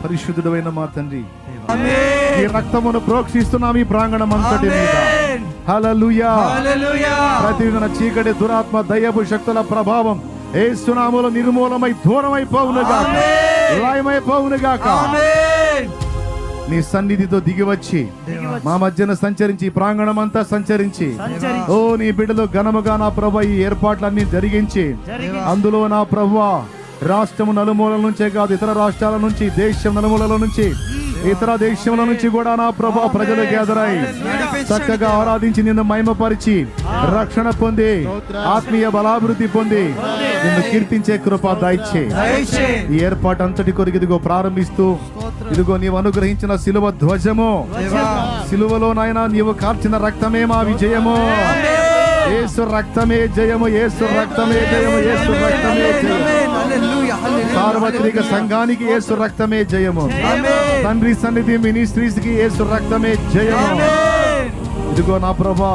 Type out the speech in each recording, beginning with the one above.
పరిశుద్ధుడైన మా తండ్రి ఈ రక్తమును ప్రోక్షిస్తున్నాం ఈ ప్రాంగణం అంతటి మీద. ప్రతిదిన చీకటి దురాత్మ దయ్యపు శక్తుల ప్రభావం ఏ సునాములో నిర్మూలమై దూరమైపోవునుగాక లయమైపోవునుగాక నీ సన్నిధితో దిగివచ్చి మా మధ్యన సంచరించి ప్రాంగణం అంతా సంచరించి. ఓ నీ బిడ్డలు ఘనముగా నా ప్రభు ఈ ఏర్పాట్లన్నీ జరిగించి అందులో నా ప్రభు రాష్ట్రము నలుమూలల నుంచే కాదు ఇతర రాష్ట్రాల నుంచి దేశం నలుమూలల నుంచి ఇతర దేశముల నుంచి కూడా నా ప్రభా ప్రజలు గ్యాదరై చక్కగా ఆరాధించి నిన్ను మహిమపరిచి రక్షణ పొంది ఆత్మీయ బలాభివృద్ధి పొంది నిన్ను కీర్తించే కృప దయచే. ఈ ఏర్పాటు అంతటి కొరకు ఇదిగో ప్రారంభిస్తూ ఇదిగో నీవు అనుగ్రహించిన సిలువ ధ్వజము. సిలువలో నాయన నీవు కార్చిన రక్తమే మా విజయము. ఏసు రక్తమే జయము ఏసు రక్తమే జయము ఏసు రక్తమే జయము. సార్వత్రిక సంఘానికి ఏసు రక్తమే జయము. తండ్రి సన్నిధి మినిస్ట్రీస్కి ఏసు రక్తమే జయము. ఇదిగో నా ప్రభా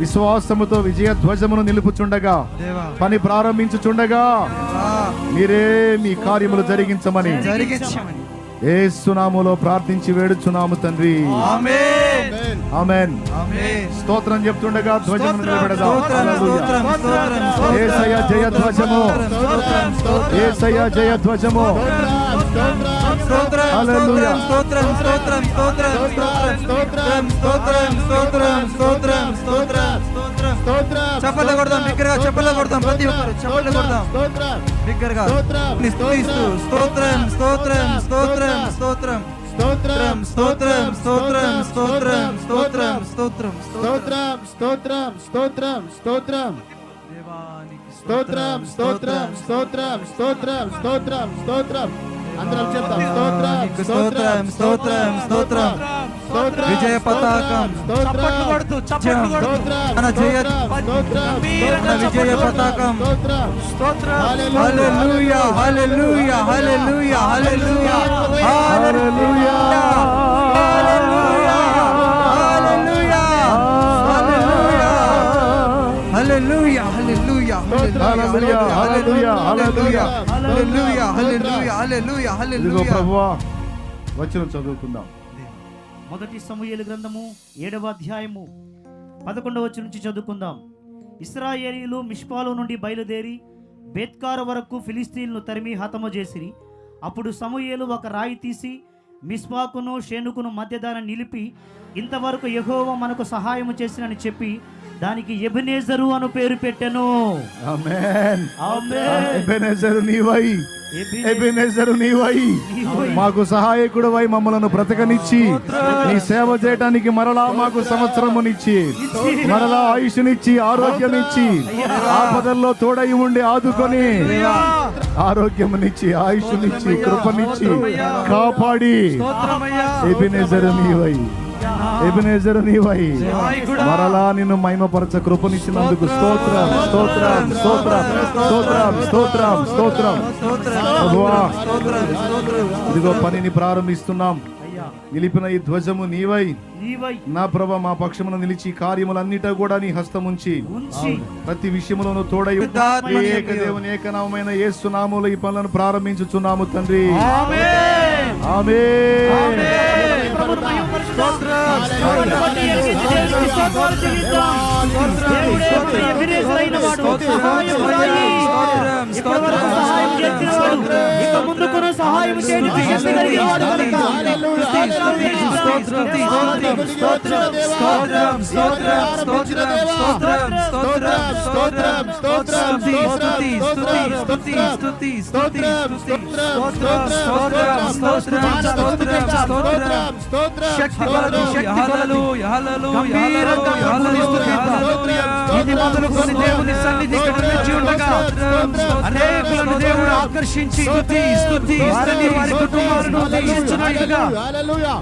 విశ్వాసముతో విజయ ధ్వజమును నిలుపుచుండగా పని ప్రారంభించుచుండగా మీరే మీ కార్యములు జరిగించమని. ఏ సునాములో ప్రార్థించి వేడుచున్నాము తండ్రి. స్తోత్రం చెప్తుండగా ధ్వజము నిలబెడదాం. సయ జయ ధ్వజము సయ జయ ధ్వజము స్తోత్రం హల్లెలూయా. స్తోత్రం స్తోత్రం స్తోత్రం స్తోత్రం స్తోత్రం స్తోత్రం స్తోత్రం స్తోత్రం చప్పట్లు కొడదాం బిగ్గరగా చప్పట్లు కొడదాం ప్రతి ఒక్కరు చప్పట్లు కొడదాం బిగ్గరగా ని స్తుతిస్తూ స్తోత్రం స్తోత్రం స్తోత్రం స్తోత్రం స్తోత్రం స్తోత్రం స్తోత్రం స్తోత్రం స్తోత్రం స్తోత్రం స్తోత్రం స్తోత్రం స్తోత్రం స్తోత్రం దేవానికి స్తోత్రం స్తోత్రం స్తోత్రం స్తోత్రం స్తోత్రం స్తోత్రం అందరం చెప్తాం. స్తోత్రం స్తోత్రం స్తోత్రం స్తోత్రం విజయ పతాకం. మన జయ. మన విజయ పతాకం. స్తోత్రం. హల్లెలూయా హల్లెలూయా హల్లెలూయా హల్లెలూయా. హల్లెలూయా. హల్లెలూయా హల్లెలూయా. హల్లెలూయా. హల్లెలూయా హల్లెలూయా, వచ్చిన చదువుకుందాం. మొదటి సమూయేలు గ్రంథము ఏడవ అధ్యాయము పదకొండవ వచ్చి నుంచి చదువుకుందాం. ఇస్రాయేలీలు మిష్పాలో నుండి బయలుదేరి బేత్కార వరకు ఫిలిస్తీన్లు తరిమి హతము చేసిరి. అప్పుడు సమూయేలు ఒక రాయి తీసి మిస్పాకును షేనుకును మధ్య దాన్ని నిలిపి ఇంతవరకు యెహోవా మనకు సహాయము చేసినని చెప్పి దానికి ఎబెనేజరు అను పేరు పెట్టెను. నీవై. ఎబెనేజరు నీవై. మాకు సహాయకుడు వై మమ్మలను బ్రతకనిచ్చి నీ సేవ చేయడానికి మరలా మాకు సంవత్సరమునిచ్చి మరలా ఆయుష్నిచ్చి ఆరోగ్యమిచ్చి ఆపదల్లో తోడై ఉండి ఆదుకొని ఆరోగ్యమునిచ్చి ఆయుష్నిచ్చి కృపనిచ్చి కాపాడి ఎబినేజరు నీవై ఎబినేజరు నీవై. మరలా నిన్ను మహిమపరచ కృపనిచ్చినందుకు స్తోత్రం స్తోత్రం స్తోత్రం స్తోత్రం స్తోత్రం స్తోత్రం. ఇదిగో పనిని ప్రారంభిస్తున్నాం. నిలిపిన ఈ ధ్వజము నీవై. నీవై. నా ప్రభ మా పక్షమున నిలిచి కార్యములన్నిట కూడా నీ హస్తముంచి. ఉంచి. ప్రతి విషయములోను తోడై ఏక దేవుని ఏకనామమైన యేసునామములో ఈ పనులను ప్రారంభించుచున్నాము తండ్రి. ఆమె సహాయం స్తోత్రం స్తోత్రం స్తోత్రం స్తోత్రం దేవుని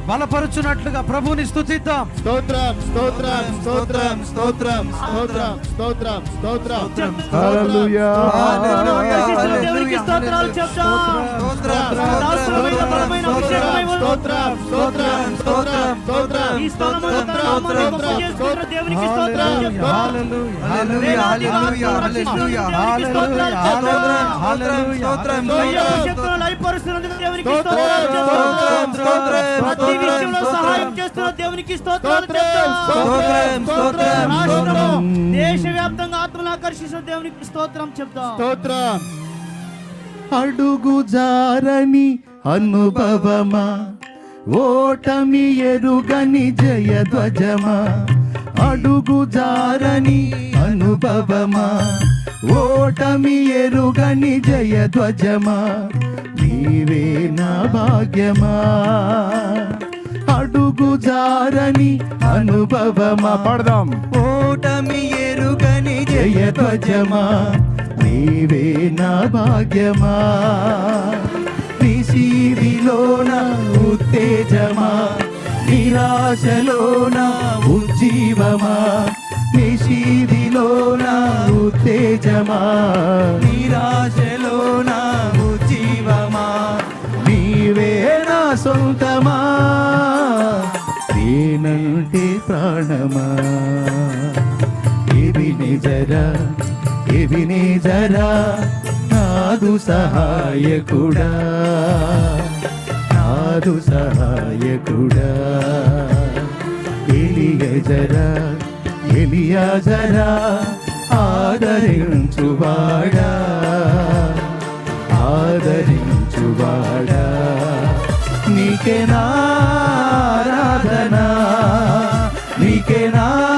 బలపరుచున్నట్లుగా ప్రభుని స్తుతిద్దాం స్తోత్రం స్తోత్రం స్తోత్రం స్తోత్రం స్తోత్రం స్తోత్రం స్తోత్రం. స్తోత్రం స్తోత్రం. స్తోత్రం. స్తోత్రం స్తోత్రం. సహాయం చేస్తున్న దేవునికి దేశవ్యాప్తంగా ఆత్మను ఆకర్షిస్తున్న దేవునికి స్తోత్రం చెప్తాం స్తోత్రం. అడుగు జారని అనుభవమా? ఓటమి ఎరుగని జయ ధ్వజమా అడుగు జారని అనుభవమా? ఓటమి ఎరుగని జయ ధ్వజమా నీవే నా భాగ్యమా? అడుగు జారని అనుభవమా? పడదాం. ఓటమి ఎరుగని జయ ధ్వజమా నీవే నా భాగ్యమా? నిశీదిలోన ఉత్తేజమా నిరాశలోన ఉజ్జీవమా నిశీదిలోన ఉత్తేజమా నిరాశలోన ఉజ్జీవమా నీవే నా సొంతమా నేనంటే ప్రాణమా. ఇవి నిజరా ఇవి నిజరా నాదు సహాయకుడా. నాదు సహాయకుడా. ఎలియజరా ఎలియాజరా ఆదరించువాడా. ఆదరించువాడా. నీకే నారాధనా నీకే నా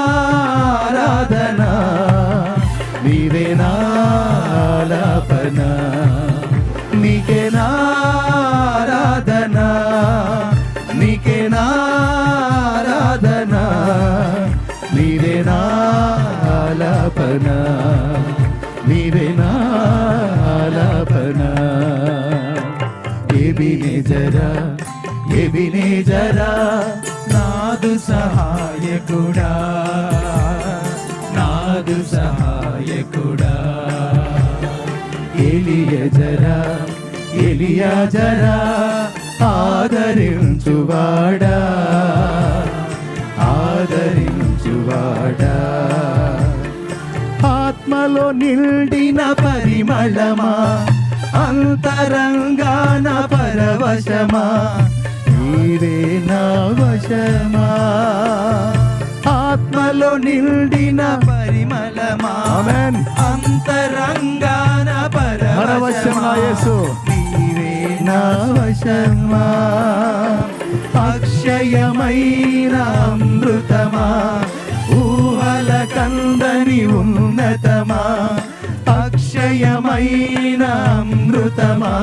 ఎబినే జరా నాదు సహాయకుడా నాదు సహాయకుడా. ఎలియజరా ఎలియాజరా ఆదరించువాడా ఆదరించువాడా. ఆత్మలో నిండిన పరిమళమా అంతరంగాన పరవశమా నీవే నా వశమా? ఆత్మలో నిండిన పరిమళమా? అంతరంగాన పరవశమా? యేసు నీవే నా వశమా? అక్షయమైన అమృతమా? ఊహల కందని ఉన్నతమా? అక్షయమైన అమృతమా?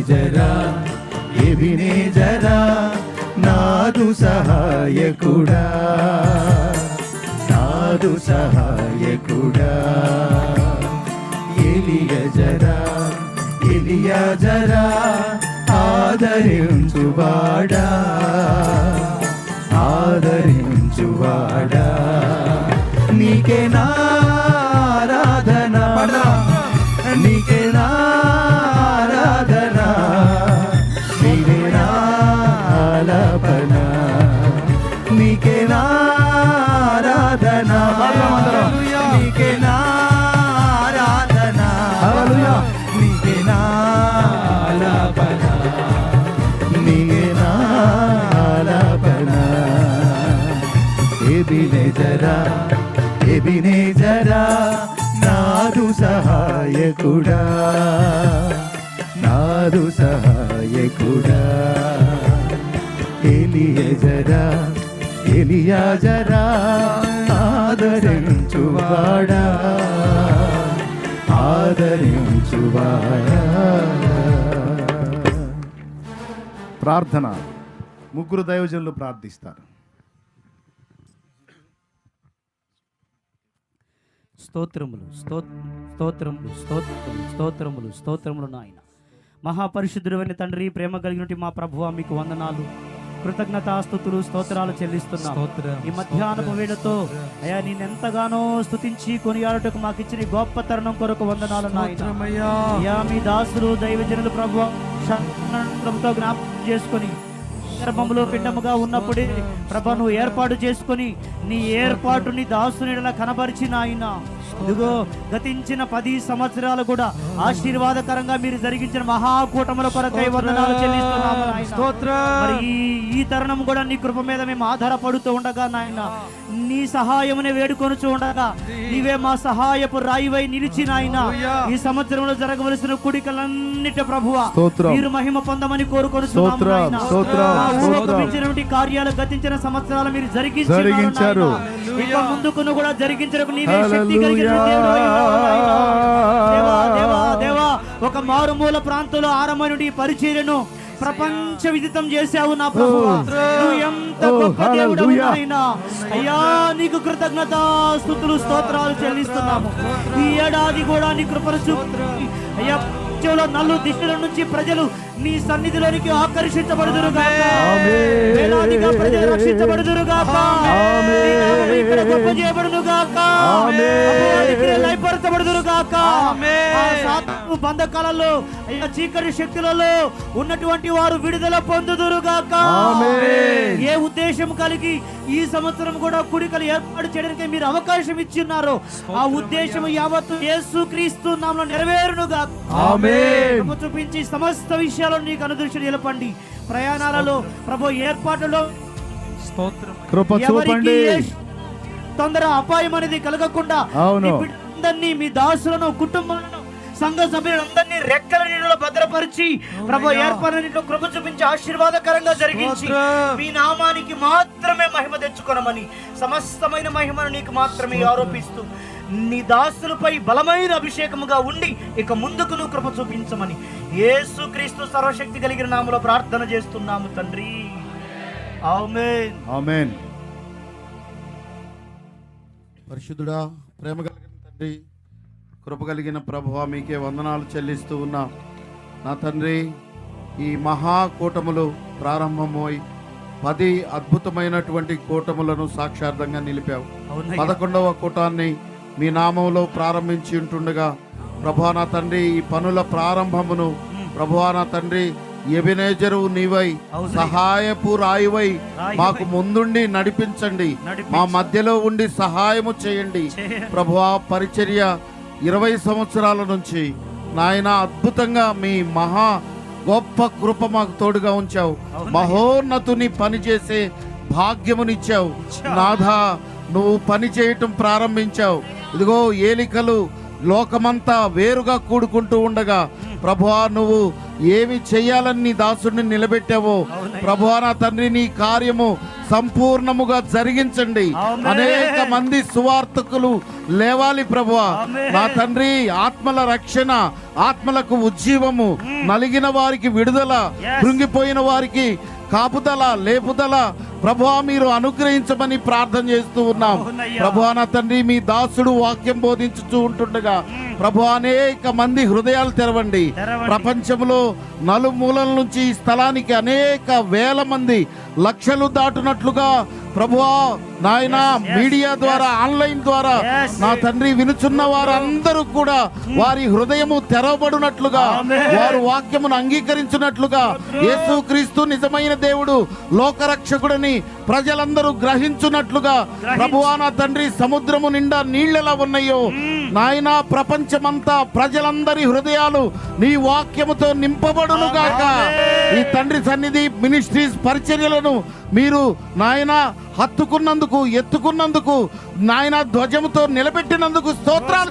జరా ఎవినే జరా నాదు సహాయకుడా. నాదు సహాయకుడా. ఎలియ జరా ఆదరించువాడా. ఆదరించువాడా. నీకే నా ఎలియజరా ఎలియాజరా ఆదరించువాడా. ఆదరించువాడా. ప్రార్థన ముగ్గురు దైవజనులు ప్రార్థిస్తారు. స్తోత్రములు స్తోత్ స్తోత్రములు స్తోత్రములు స్తోత్రములు స్తోత్రములు నాయన. మహాపరిశుద్ధుడైన తండ్రి ప్రేమ కలిగినటువంటి మా ప్రభువ మీకు వందనాలు. కృతజ్ఞతాస్తుతులు స్తోత్రాలు చెల్లిస్తున్నాం. ఈ మధ్యాహ్నపు వేళతో అయ్యా నేను ఎంతగానో స్తుతించి కొనియాడుటకు మాకు ఇచ్చిన గొప్ప తరుణం కొరకు వందనాలు. అయ్యా మీ దాసులు దైవజనులు ప్రభు జ్ఞాపకం చేసుకొని గర్భములో పిండముగా ఉన్నప్పుడే ప్రభ నువ్వు ఏర్పాటు చేసుకొని నీ ఏర్పాటుని దాసుని కనబరిచిన ఆయన ఇదిగో గతించిన పది సంవత్సరాలు కూడా ఆశీర్వాదకరంగా మీరు జరిగించిన మహాకూటముల కొరకై వందనాలు చెల్లిస్తున్నాము. మరి ఈ తరుణం కూడా నీ కృప మీద మేము ఆధారపడుతూ ఉండగా నాయన నీ సహాయమునే వేడుకొనుచు ఉండగా నీవే మా సహాయపు రాయివై నిలిచి నాయన ఈ సంవత్సరంలో జరగవలసిన కుడికలన్నిటి ప్రభువ. మీరు మహిమ పొందమని కోరుకొని స్తోత్రం, స్తోత్రం, స్తోత్రం. కార్యాలు గతించిన సంవత్సరాలు మీరు జరిగించారు. ఇక ముందుకును కూడా జరిగించడానికి నీవే శక్తి. కలిగిన. దేవా ఒక మారుమూల ప్రాంతంలో ఆరంభనుడి పరిచర్యను ప్రపంచ విదితం చేశావు నా ప్రభు నువ్వు ఎంత ఓ, గొప్ప. నాయనా. అయ్యా నీకు కృతజ్ఞత స్థుతులు స్తోత్రాలు చెల్లిస్తున్నాము ఈ ఏడాది కూడా నీ కృపను చూపి అయ్యా ప్రపంచంలో నలు దిశల నుంచి ప్రజలు నీ సన్నిధిలోనికి ఆకర్షించబడుదురు. వేలాదిగా ప్రజలు రక్షించబడుదురు గాక ఇక్కడ గొప్ప చేయబడును గాక లయపరచబడుదురు బంధకాలలో చీకటి శక్తులలో ఉన్నటువంటి వారు విడుదల పొందుదురు గాక. ఏ ఉద్దేశం కలిగి ఈ సంవత్సరం కూడా కుడికలు ఏర్పాటు చేయడానికి మీరు అవకాశం ఇచ్చిన్నారో ఆ ఉద్దేశం యావత్తు యేసు క్రీస్తు నామలో నెరవేరును గాక చూపించి సమస్త విషయాల్లో నీకు అనుదృష్టి నిలపండి. ప్రయాణాలలో ప్రభు ఏర్పాటులో స్తోత్రం. కృప ఎవరికి చూపండి. ఏ తొందర అపాయం అనేది కలగకుండా అవును. మీ దాసులను కుటుంబాలను సంఘ సభ్యులందరినీ రెక్కల నీళ్ళలో భద్రపరిచి ప్రభు ఏర్పాటులో కృప చూపించి ఆశీర్వాదకరంగా జరిగించి. మీ నామానికి మాత్రమే మహిమ తెచ్చుకొనమని సమస్తమైన మహిమను నీకు మాత్రమే ఆరోపిస్తూ నీ దాసులపై బలమైన అభిషేకముగా ఉండి ఇక ముందుకు నువ్వు కృప చూపించమని యేసుక్రీస్తు సర్వశక్తి కలిగిన నామలో ప్రార్థన చేస్తున్నాము తండ్రి. ఆమేన్. ఆమేన్. పరిశుద్ధుడా ప్రేమ కలిగిన తండ్రి కృప కలిగిన ప్రభువ మీకే వందనాలు చెల్లిస్తూ ఉన్నా. నా తండ్రి ఈ మహాకూటములు ప్రారంభమై పది అద్భుతమైనటువంటి కూటములను సాక్షార్థంగా నిలిపావు. పదకొండవ కూటాన్ని మీ నామంలో ప్రారంభించి ఉంటుండగా ప్రభా నా తండ్రి ఈ పనుల ప్రారంభమును ప్రభా నా తండ్రి ఎబినేజరు నీవై. సహాయపు రాయివై. మాకు ముందుండి నడిపించండి నడిపించు. మా మధ్యలో ఉండి సహాయము చేయండి. ప్రభువా పరిచర్య ఇరవై సంవత్సరాల నుంచి నాయన అద్భుతంగా మీ మహా గొప్ప కృప మాకు తోడుగా ఉంచావు. మహోన్నతుని పనిచేసే భాగ్యమునిచ్చావు నాథా నువ్వు పని చేయటం ప్రారంభించావు ఇదిగో ఏలికలు లోకమంతా వేరుగా కూడుకుంటూ ఉండగా ప్రభువా నువ్వు ఏమి చెయ్యాలని నీ దాసుడిని నిలబెట్టావో. ప్రభువా నా తండ్రి నీ కార్యము సంపూర్ణముగా జరిగించండి. అనేక మంది సువార్తకులు లేవాలి ప్రభువా. నా తండ్రి ఆత్మల రక్షణ ఆత్మలకు ఉజ్జీవము నలిగిన వారికి విడుదల. కృంగిపోయిన వారికి కాపుదల లేపుదల ప్రభువా మీరు అనుగ్రహించమని ప్రార్థన చేస్తూ ఉన్నాం. ప్రభువా నా తండ్రి మీ దాసుడు వాక్యం బోధించుతూ ఉంటుండగా ప్రభు అనేక మంది హృదయాలు తెరవండి తెరవండి. ప్రపంచంలో నలుమూలల నుంచి ఈ స్థలానికి అనేక వేల మంది లక్షలు దాటునట్లుగా ప్రభువా నాయన మీడియా ద్వారా. ఆన్లైన్ ద్వారా. నా తండ్రి వినుచున్న వారందరూ కూడా వారి హృదయము తెరవబడినట్లుగా. వారు వాక్యమును అంగీకరించినట్లుగా యేసు క్రీస్తు నిజమైన దేవుడు లోకరక్షకుడని ప్రజలందరూ గ్రహించున్నట్లుగా గ్రహించు. ప్రభువా నా తండ్రి సముద్రము నిండా నీళ్ళెలా ఉన్నాయో నాయన ప్రపంచమంతా ప్రజలందరి హృదయాలు నీ వాక్యముతో నింపబడును గాక ఈ తండ్రి సన్నిధి మినిస్ట్రీస్ పరిచర్యలను మీరు నాయన హత్తుకున్నందుకు ఎత్తుకున్నందుకు నాయన ధ్వజముతో నిలబెట్టినందుకు స్తోత్రాలు.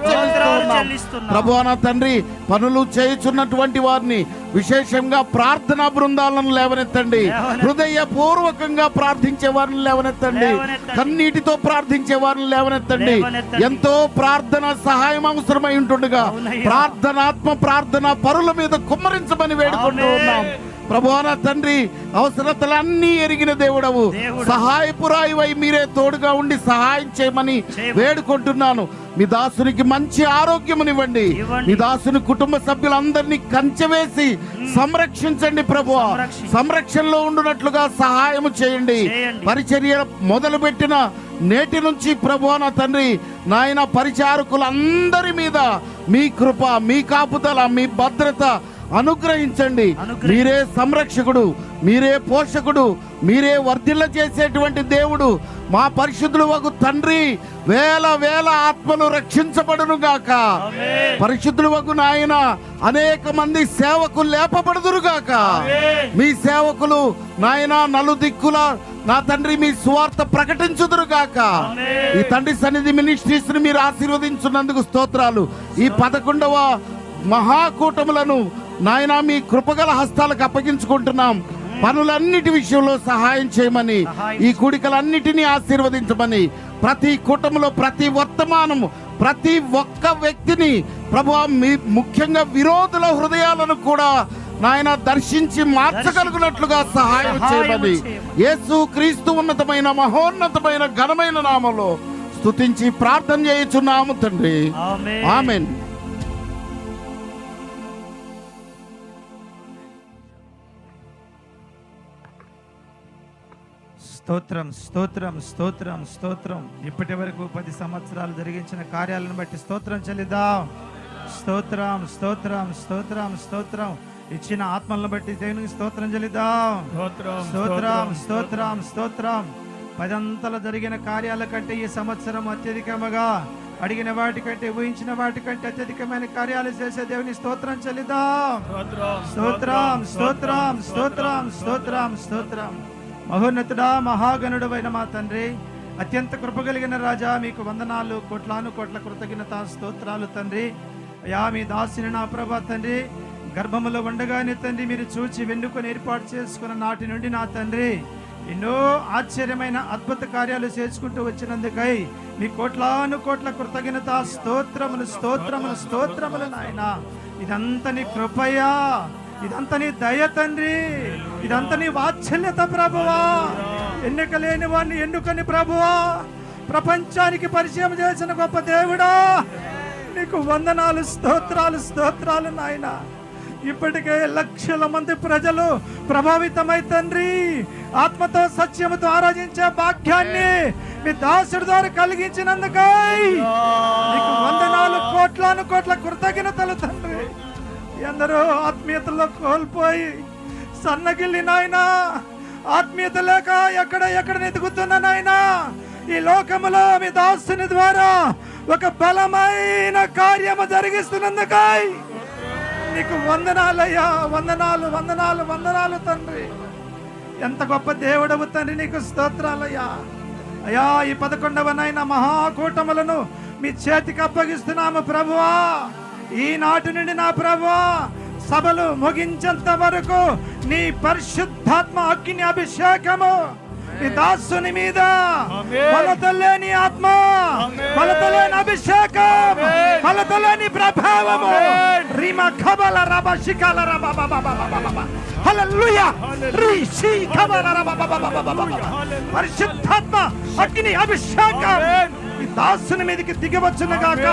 ప్రభువా నా తండ్రి పనులు చేయుచున్నటువంటి వారిని విశేషంగా ప్రార్థనా బృందాలను లేవనెత్తండి లేవనెత్తండి. హృదయ పూర్వకంగా ప్రార్థించే వారిని లేవనెత్తండి. కన్నీటితో ప్రార్థించే వారిని లేవనెత్తండి లేవనెత్తండి. ఎంతో ప్రార్థన సహాయం అవసరమై ఉంటుండగా. ప్రార్థనాత్మ ప్రార్థన పరుల మీద కుమ్మరించమని వేడుకుంటూ. ఉన్నాం ప్రభువా నా తండ్రి అవసరతలన్నీ ఎరిగిన దేవుడవు దేవుడు. సహాయపురాయివై మీరే తోడుగా ఉండి సహాయం చేయమని. వేడుకుంటున్నాను మీ దాసునికి మంచి ఆరోగ్యమునివ్వండి ఇవ్వండి. మీ దాసుని కుటుంబ సభ్యులందరినీ కంచెవేసి సంరక్షించండి ప్రభు సంరక్షి- సంరక్షణలో ఉండునట్లుగా సహాయం చేయండి. పరిచర్య మొదలు పెట్టిన నేటి నుంచి ప్రభు నా తండ్రి నాయన పరిచారకులందరి మీద మీ కృప మీ కాపుదల మీ భద్రత అనుగ్రహించండి అనుగ్రహించండి. మీరే సంరక్షకుడు మీరే పోషకుడు మీరే వర్ధిల్ల చేసేటువంటి దేవుడు మా పరిశుద్ధులు ఒక తండ్రి వేల వేల ఆత్మలు రక్షించబడును గాక. పరిశుద్ధులు వగు నాయన అనేక మంది సేవకులు లేపబడుదురు గాక. మీ సేవకులు నాయన నలుదిక్కుల నా తండ్రి మీ సువార్త ప్రకటించుదురు గాక. ఈ తండ్రి సన్నిధి మినిస్ట్రీస్ని మీరు ఆశీర్వదించున్నందుకు స్తోత్రాలు ఈ పదకొండవ మహాకూటములను నాయన మీ కృపగల హస్తాలకు అప్పగించుకుంటున్నాం పనులన్నిటి విషయంలో సహాయం చేయమని ఈ కూడికలన్నిటినీ ఆశీర్వదించమని ప్రతి కుటుంబంలో ప్రతి వర్తమానము ప్రతి ఒక్క వ్యక్తిని ప్రభు మీ ముఖ్యంగా విరోధుల హృదయాలను కూడా నాయన దర్శించి మార్చగలుగునట్లుగా సహాయం చేయమని. యేసు క్రీస్తు ఉన్నతమైన మహోన్నతమైన ఘనమైన నామలో స్తుతించి ప్రార్థన చేయుచున్నాము తండ్రి ఆమేన్. స్తోత్రం స్తోత్రం స్తోత్రం స్తోత్రం ఇప్పటి వరకు పది సంవత్సరాలు జరిగించిన కార్యాలను బట్టి స్తోత్రం చెల్లిద్దాం స్తోత్రం స్తోత్రం స్తోత్రం స్తోత్రం ఇచ్చిన ఆత్మలను బట్టి దేవునికి స్తోత్రం చెల్లిద్దాం స్తోత్రం స్తోత్రం స్తోత్రం పదంతలు జరిగిన కార్యాల కంటే ఈ సంవత్సరం అత్యధికముగా అడిగిన వాటికంటే ఊహించిన వాటికంటే అత్యధికమైన కార్యాలు చేసే దేవుని స్తోత్రం చెల్లిద్దాం స్తోత్రం స్తోత్రం స్తోత్రం స్తోత్రం స్తోత్రం మహోన్నతుడా మహాగణుడవైన మా తండ్రి అత్యంత కృప కలిగిన రాజా మీకు వందనాలు కోట్లాను కోట్ల కృతజ్ఞత స్తోత్రాలు తండ్రి. అయా మీ దాసిని నా ప్రభా తండ్రి గర్భములో ఉండగానే తండ్రి మీరు చూచి వెన్నుకొని ఏర్పాటు చేసుకున్న నాటి నుండి నా తండ్రి. ఎన్నో ఆశ్చర్యమైన అద్భుత కార్యాలు చేసుకుంటూ వచ్చినందుకై మీ కోట్లాను కోట్ల కృతజ్ఞత స్తోత్రములు స్తోత్రములు స్తోత్రములు నాయన. ఇదంతని కృపయా. ఇదంతా నీ దయ తండ్రి ఇదంతా నీ వాత్సల్యత ప్రభువా. ఎన్నిక లేని వాడిని ఎన్నుకని ప్రభువా. ప్రపంచానికి పరిచయం చేసిన గొప్ప దేవుడా. నీకు వందనాలు స్తోత్రాలు స్తోత్రాలు నాయన. ఇప్పటికే లక్షల మంది ప్రజలు ప్రభావితమై తండ్రి ఆత్మతో సత్యముతో ఆరాధించే భాగ్యాన్ని మీ దాసుడి ద్వారా కలిగించినందుకై నీకు వందనాలు కోట్లాను కోట్ల కృతజ్ఞతలు తండ్రి. ఎందరో ఆత్మీయతలో కోల్పోయి సన్నగిల్లి నాయనా. ఆత్మీయత లేక ఎక్కడ ఎక్కడ ఎదుగుతున్న నాయనా. ఈ లోకములో మీ దాసుని ద్వారా ఒక బలమైన కార్యము జరిగిస్తున్నందుకై నీకు వందనాలయ్యా. వందనాలు వందనాలు వందనాలు తండ్రి. ఎంత గొప్ప దేవుడవు తండ్రి నీకు స్తోత్రాలయ్యా. అయ్యా ఈ పదకొండవ నైనా మహాకూటములను మీ చేతికి అప్పగిస్తున్నాము ప్రభువా. ఈనాటి నుండి నా ప్రభువా. సభలు ముగించేంత వరకు నీ పరిశుద్ధాత్మ అగ్ని అభిషేకము ఈ దాసుని మీద కొలతలేని ఆత్మ కొలతలేని అభిషేకం కొలతలేని ప్రభావము రిమ ఖబల రబ శిఖల రబ. హల్లెలూయా ఖబల. పరిశుద్ధాత్మ అగ్ని అభిషేకం ఈ దాసుని మీదకి దిగవచ్చును గాక.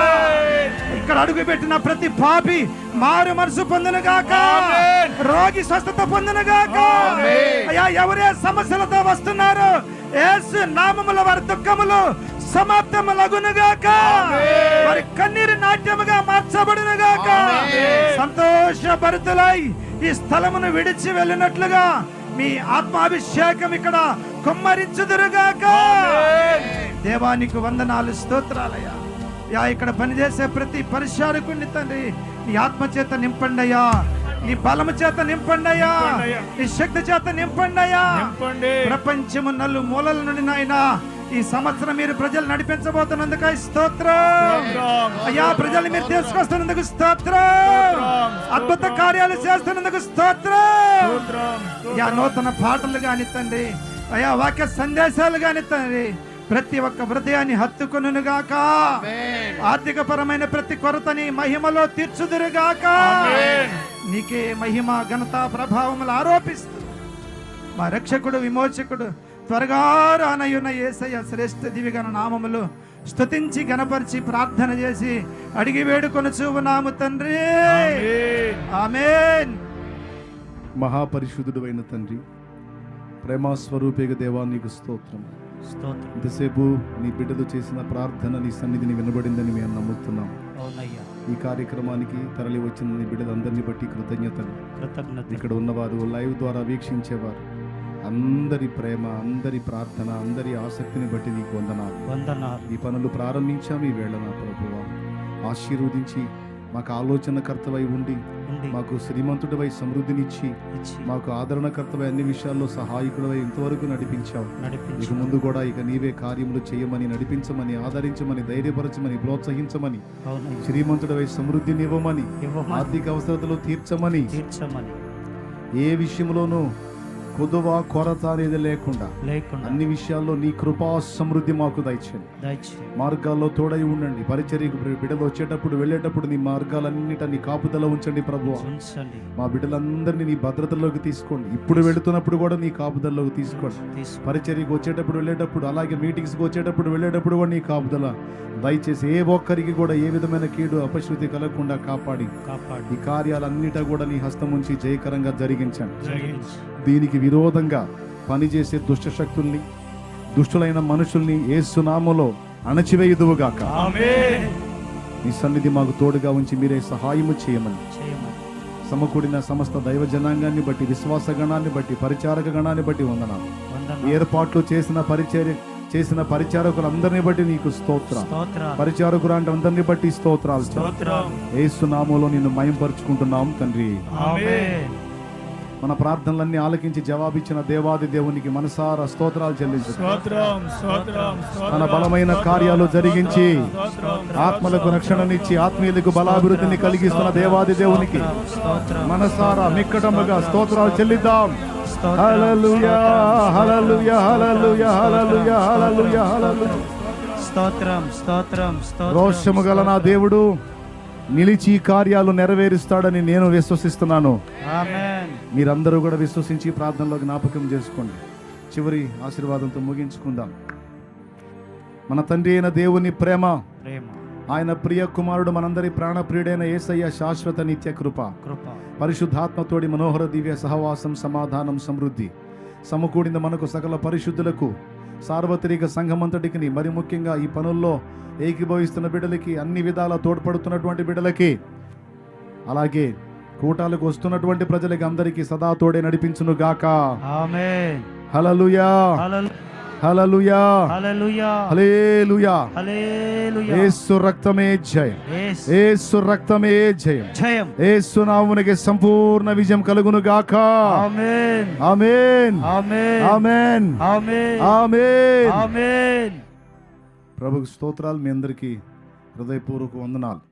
ఇక్కడ అడుగు పెట్టిన ప్రతి పాపి మారు మనసు పొందును గాక. రోగి స్వస్థత పొందును గాక. అయ్యా ఎవరే సమస్యలతో వస్తున్నారు యేసు నామముల వారి దుఃఖములు సమాప్తములగును గాక. వారి కన్నీరు నాట్యముగా మార్చబడును గాక. సంతోషభరితులై ఈ స్థలమును విడిచి వెళ్ళినట్లుగా మీ ఆత్మాభిషేకం ఇక్కడ కుమ్మరించుదురుగాక దేవానికి వందనాలు స్తోత్రాలయ్యా. యా ఇక్కడ పనిచేసే ప్రతి పరిచారకుని తండ్రి నీ ఆత్మ చేత నింపండయ్యా. నీ బలము చేత నింపండయ్యా. నీ శక్తి చేత నింపండయ్యా ప్రపంచము నలు మూలల నుండి నాయన ఈ సంవత్సరం మీరు ప్రజలు నడిపించబోతున్నందుకు స్తోత్రం. అయ్యా ప్రజలు మీరు తీసుకొస్తున్నందుకు స్తోత్రం. అద్భుత కార్యాలు చేస్తున్నందుకు స్తోత్రం. యా నూతన పాటలు కాని తండ్రి అయా వాక్య సందేశాలు కాని తండ్రి ప్రతి ఒక్క హృదయాన్ని హత్తుకొనుగాక ఆర్థిక పరమైన ప్రతి కొరతని మహిమలో తీర్చుదురుగాక. నీకే మహిమ ఘనత ప్రభావములు ఆరోపిస్తూ మా రక్షకుడు విమోచకుడు త్వరగా రానయ్యున్న ఏసయ్య శ్రేష్ఠ దివిగన నామములు స్తుతించి గణపరిచి ప్రార్థన చేసి అడిగి వేడుకొని చూవునాము తండ్రి. ఆమేన్. మహాపరిశుద్ధుడు అయిన తండ్రి ప్రేమాస్వరూపేగ దేవా నీకు స్తోత్రం ఇంతసేపు నీ బిడ్డలు చేసిన ప్రార్థన నీ సన్నిధిని వినబడిందని మేము నమ్ముతున్నాం. ఈ కార్యక్రమానికి తరలి వచ్చిన నీ బిడ్డలందరినీ బట్టి కృతజ్ఞతలు. కృతజ్ఞత ఇక్కడ ఉన్నవారు లైవ్ ద్వారా వీక్షించేవారు. అందరి ప్రేమ అందరి ప్రార్థన అందరి ఆసక్తిని బట్టి నీకు వందనాలు. వందనాలు. ఈ పనులు ప్రారంభించాం ఈ వేళ నా ప్రభువ. ఆశీర్వదించి మాకు ఆలోచనకర్తవై ఉండి ఉండి. మాకు శ్రీమంతుడివై సమృద్ధినిచ్చి ఇచ్చి. మాకు ఆదరణకర్తవై అన్ని విషయాల్లో సహాయకుడివై ఇంతవరకు నడిపించావు. ఇక ముందు కూడా ఇక నీవే కార్యములు చేయమని నడిపించమని ఆదరించమని ధైర్యపరచమని ప్రోత్సహించమని శ్రీమంతుడివై సమృద్ధినివ్వమని ఇవ్వమని ఆర్థిక అవసరతలు తీర్చమని తీర్చమని. ఏ విషయంలోనూ కొదువ కొరత అనేది లేకుండా లేకుండా అన్ని విషయాల్లో నీ కృపా సమృద్ధి మాకు దయచేయండి. దయచి మార్గాల్లో తోడై ఉండండి. పరిచర్యకు బిడ్డలు వచ్చేటప్పుడు వెళ్ళేటప్పుడు నీ మార్గాలన్నిట నీ కాపుదల ఉంచండి ప్రభు. ఉంచండి. మా బిడ్డలందరినీ నీ భద్రతలోకి తీసుకోండి. ఇప్పుడు వెళుతున్నప్పుడు కూడా నీ కాపుదలలోకి తీసుకోండి. తీసు పరిచర్యకు వచ్చేటప్పుడు వెళ్ళేటప్పుడు అలాగే మీటింగ్స్కి వచ్చేటప్పుడు వెళ్ళేటప్పుడు కూడా నీ కాపుదల దయచేసి ఏ ఒక్కరికి కూడా ఏ విధమైన కీడు అపశృతి కలగకుండా కాపాడి కాపాడు. ఈ కార్యాలన్నిటా కూడా నీ హస్తం ఉంచి జయకరంగా జరిగించండి. జరిగించు దీనికి విరోధంగా పనిచేసే దుష్ట శక్తుల్ని దుష్టులైన మనుషుల్ని ఏసునామలో అణచివేయుదువుగాక. ఆమేన్. నీ సన్నిధి మాకు తోడుగా ఉంచి మీరే సహాయము చేయమని. సమకూడిన సమస్త దైవ జనాంగాన్ని బట్టి విశ్వాస గణాన్ని బట్టి పరిచారక గణాన్ని బట్టి వందనాలు. ఏర్పాట్లు చేసిన పరిచర్య చేసిన పరిచారకులందరినీ బట్టి నీకు స్తోత్ర పరిచారకులు అందరినీ బట్టి స్తోత్రాలు. స్తోత్రం ఏసునామలో నిన్ను మయంపరుచుకుంటున్నాం తండ్రి. మన ప్రార్థనలన్నీ ఆలకించి జవాబిచ్చిన దేవాది దేవునికి మనసారా స్తోత్రాలు చెల్లించు. స్తోత్రం స్తోత్రం తన బలమైన కార్యాలు జరిగించి ఆత్మలకు రక్షణనిచ్చి ఆత్మీయులకు బలాభివృద్ధిని కలిగిస్తున్న దేవాది దేవునికి స్తోత్రం మనసారా మిక్కటముగా స్తోత్రాలు చెల్లిద్దాం. స్తోత్రం హల్లెలూయా హల్లెలూయా హల్లెలూయా హల్లెలూయా హల్లెలూయా హల్లెలూయా. స్తోత్రం స్తోత్రం స్తోత్రం. రోషము గల నా దేవుడు నిలిచి ఈ కార్యాలు నెరవేరుస్తాడని నేను విశ్వసిస్తున్నాను. ఆమేన్. మీరందరూ కూడా విశ్వసించి ప్రార్థనలో జ్ఞాపకం చేసుకోండి. చివరి ఆశీర్వాదంతో ముగించుకుందాం. మన తండ్రి అయిన దేవుని ప్రేమ ప్రేమ. ఆయన ప్రియ కుమారుడు మనందరి ప్రాణప్రియుడైన ఏసయ్య శాశ్వత నిత్య కృప కృప. పరిశుద్ధాత్మతోడి మనోహర దివ్య సహవాసం సమాధానం సమృద్ధి సమకూడిన మనకు సకల పరిశుద్ధులకు సార్వత్రిక సంఘమంతటికి మరి ముఖ్యంగా ఈ పనుల్లో ఏకీభవిస్తున్న బిడ్డలకి అన్ని విధాల తోడ్పడుతున్నటువంటి బిడ్డలకి అలాగే కూటాలకు వస్తున్నటువంటి ప్రజలకి అందరికీ సదా తోడే నడిపించును గాక. హలలుయా హల్లెలూయా. హలలుయా హల్లెలూయా. హలేలుయా హల్లెలూయా. ఏసు రక్తమే జయం. యేసు ఏసు రక్తమే జయం. జయం. ఏసు నామునికి సంపూర్ణ విజయం కలుగును గాక. ఆమేన్. ఆమేన్. ఆమేన్. ఆమేన్. ఆమేన్. ఆమేన్. ఆమేన్. ప్రభుకు స్తోత్రాలు మీ అందరికీ హృదయపూర్వక వందనాలు.